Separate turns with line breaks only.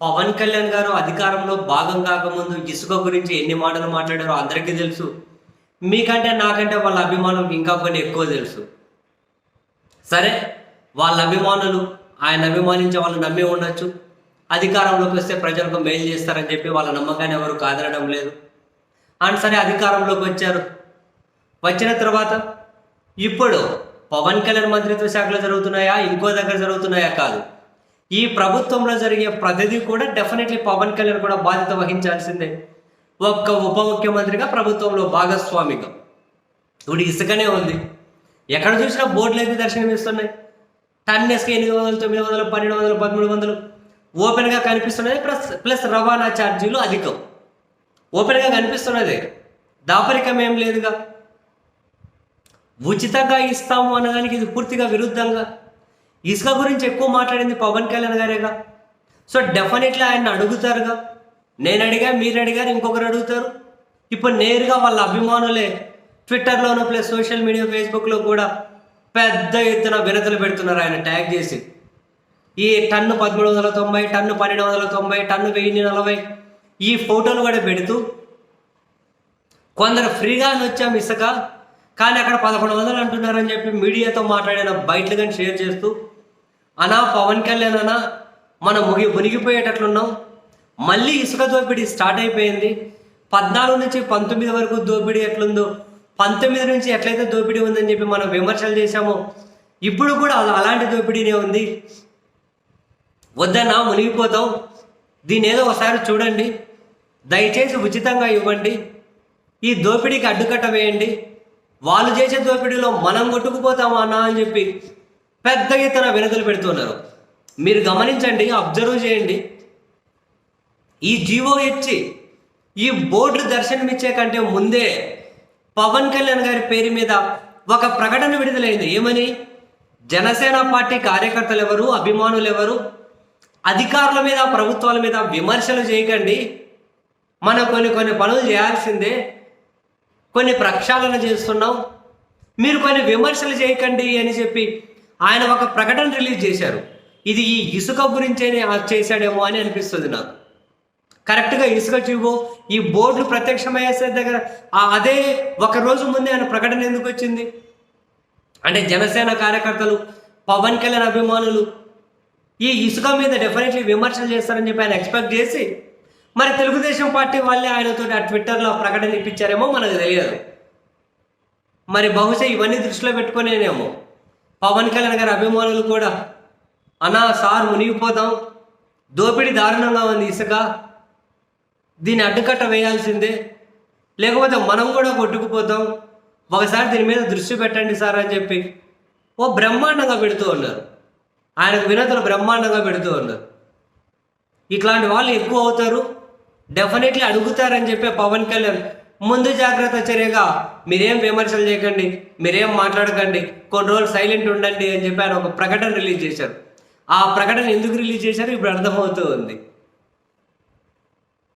పవన్ కళ్యాణ్ గారు అధికారంలో భాగం కాకముందు ఇసుక గురించి ఎన్ని మాటలు మాట్లాడారో అందరికీ తెలుసు. మీకంటే నాకంటే వాళ్ళ అభిమానం ఇంకా కొన్ని ఎక్కువ తెలుసు. సరే వాళ్ళ అభిమానులు ఆయన అభిమానించే వాళ్ళు నమ్మి ఉండొచ్చు. అధికారంలోకి వస్తే ప్రజలకు మేలు చేస్తారని చెప్పి వాళ్ళ నమ్మకాన్ని ఎవరు కాదనడం లేదు. అండ్ సరే అధికారంలోకి వచ్చారు. వచ్చిన తర్వాత ఇప్పుడు పవన్ కళ్యాణ్ మంత్రిత్వ శాఖలో జరుగుతున్నాయా? ఇంకో దగ్గర జరుగుతున్నాయా? కాదు. ఈ ప్రభుత్వంలో జరిగే ప్రతిదీ కూడా డెఫినెట్లీ పవన్ కళ్యాణ్ కూడా బాధ్యత వహించాల్సిందే. ఒక్క ఉప ముఖ్యమంత్రిగా ప్రభుత్వంలో భాగస్వామిగా. ఇప్పుడు ఇసుకనే ఉంది. ఎక్కడ చూసినా బోర్డులు అయితే దర్శనమిస్తున్నాయి. టన్ ఎస్కి ఎనిమిది వందలు తొమ్మిది వందలు పన్నెండు వందలు పదమూడు వందలు ఓపెన్గా కనిపిస్తున్నది ప్లస్ ప్లస్ రవాణా ఛార్జీలు అధికం. ఓపెన్గా కనిపిస్తున్నది. దాపరికం ఏం లేదుగా. ఉచితంగా ఇస్తాము అనడానికి ఇది పూర్తిగా విరుద్ధంగా. ఇసుక గురించి ఎక్కువ మాట్లాడింది పవన్ కళ్యాణ్ గారేగా? సో డెఫినెట్లీ ఆయన అడుగుతారుగా. నేను అడిగా మీరు అడిగారు ఇంకొకరు అడుగుతారు. ఇప్పుడు నేరుగా వాళ్ళ అభిమానులే ట్విట్టర్లోనూ ప్లస్ సోషల్ మీడియా ఫేస్బుక్లో కూడా పెద్ద ఎత్తున వినతులు పెడుతున్నారు ఆయన ట్యాగ్ చేసి. ఈ టన్ను పదమూడు వందల తొంభై టన్ను పన్నెండు వందల తొంభై టన్ను వెయ్యి నలభై ఈ ఫోటోలు కూడా పెడుతూ కొందరు ఫ్రీగా వచ్చాం ఇసుక కానీ అక్కడ పదకొండు వందలు అంటున్నారని చెప్పి మీడియాతో మాట్లాడిన బయటలు కానీ షేర్ చేస్తూ అనా పవన్ కళ్యాణ్ అనా మనం ముగి మునిగిపోయేటట్లున్నాం. మళ్ళీ ఇసుక దోపిడీ స్టార్ట్ అయిపోయింది. పద్నాలుగు నుంచి పంతొమ్మిది వరకు దోపిడీ ఎట్లుందో పంతొమ్మిది నుంచి ఎట్లయితే దోపిడీ ఉందని చెప్పి మనం విమర్శలు చేశామో ఇప్పుడు కూడా అలాంటి దోపిడీనే ఉంది. వద్దన్నా మునిగిపోతాం. దీని ఏదో ఒకసారి చూడండి. దయచేసి ఉచితంగా ఇవ్వండి. ఈ దోపిడీకి అడ్డుకట్ట వేయండి. వాళ్ళు చేసే దోపిడీలో మనం కొట్టుకుపోతామా అన్నా అని చెప్పి పెద్ద ఎత్తున వినతులు పెడుతున్నారు. మీరు గమనించండి అబ్జర్వ్ చేయండి. ఈ జీవో ఇచ్చి ఈ బోర్డులు దర్శనమిచ్చే కంటే ముందే పవన్ కళ్యాణ్ గారి పేరు మీద ఒక ప్రకటన విడుదలైంది. ఏమని? జనసేన పార్టీ కార్యకర్తలు ఎవరు అభిమానులు ఎవరు అధికారుల మీద ప్రభుత్వాల మీద విమర్శలు చేయకండి. మనం కొన్ని కొన్ని పనులు చేయాల్సిందే. కొన్ని ప్రక్షాళన చేస్తున్నాం. మీరు కొన్ని విమర్శలు చేయకండి అని చెప్పి ఆయన ఒక ప్రకటన రిలీజ్ చేశారు. ఇది ఈ ఇసుక గురించే చేశాడేమో అని అనిపిస్తుంది నాకు. కరెక్ట్గా ఇసుక చూపు ఈ బోర్డులు ప్రత్యక్షమయ్యేసే దగ్గర అదే ఒక రోజు ముందే ఆయన ప్రకటన ఎందుకు వచ్చింది? అంటే జనసేన కార్యకర్తలు పవన్ కళ్యాణ్ అభిమానులు ఈ ఇసుక మీద డెఫినెట్లీ విమర్శలు చేస్తారని చెప్పి ఆయన ఎక్స్పెక్ట్ చేసి మరి తెలుగుదేశం పార్టీ వాళ్ళే ఆయనతో ఆ ట్విట్టర్లో ప్రకటన ఇప్పించారేమో మనకు తెలియదు. మరి బహుశా ఇవన్నీ దృష్టిలో పెట్టుకునేనేమో. పవన్ కళ్యాణ్ గారి అభిమానులు కూడా అనా సార్ మునిగిపోతాం. దోపిడీ దారుణంగా ఉంది ఇసుక. దీన్ని అడ్డుకట్ట వేయాల్సిందే. లేకపోతే మనం కూడా కొట్టుకుపోతాం. ఒకసారి దీని మీద దృష్టి పెట్టండి సార్ అని చెప్పి ఓ బ్రహ్మాండంగా పెడుతూ ఉన్నారు. ఆయనకు వినతులు బ్రహ్మాండంగా పెడుతూ ఉన్నారు. ఇట్లాంటి వాళ్ళు ఎక్కువ అవుతారు. డెఫినెట్లీ అడుగుతారని చెప్పే పవన్ కళ్యాణ్ ముందు జాగ్రత్త చర్యగా మీరేం విమర్శలు చేయకండి మీరేం మాట్లాడకండి కొన్ని రోజులు సైలెంట్ ఉండండి అని చెప్పి ఆయన ఒక ప్రకటన రిలీజ్ చేశారు. ఆ ప్రకటన ఎందుకు రిలీజ్ చేశారు? ఇప్పుడు అర్థమవుతూ ఉంది.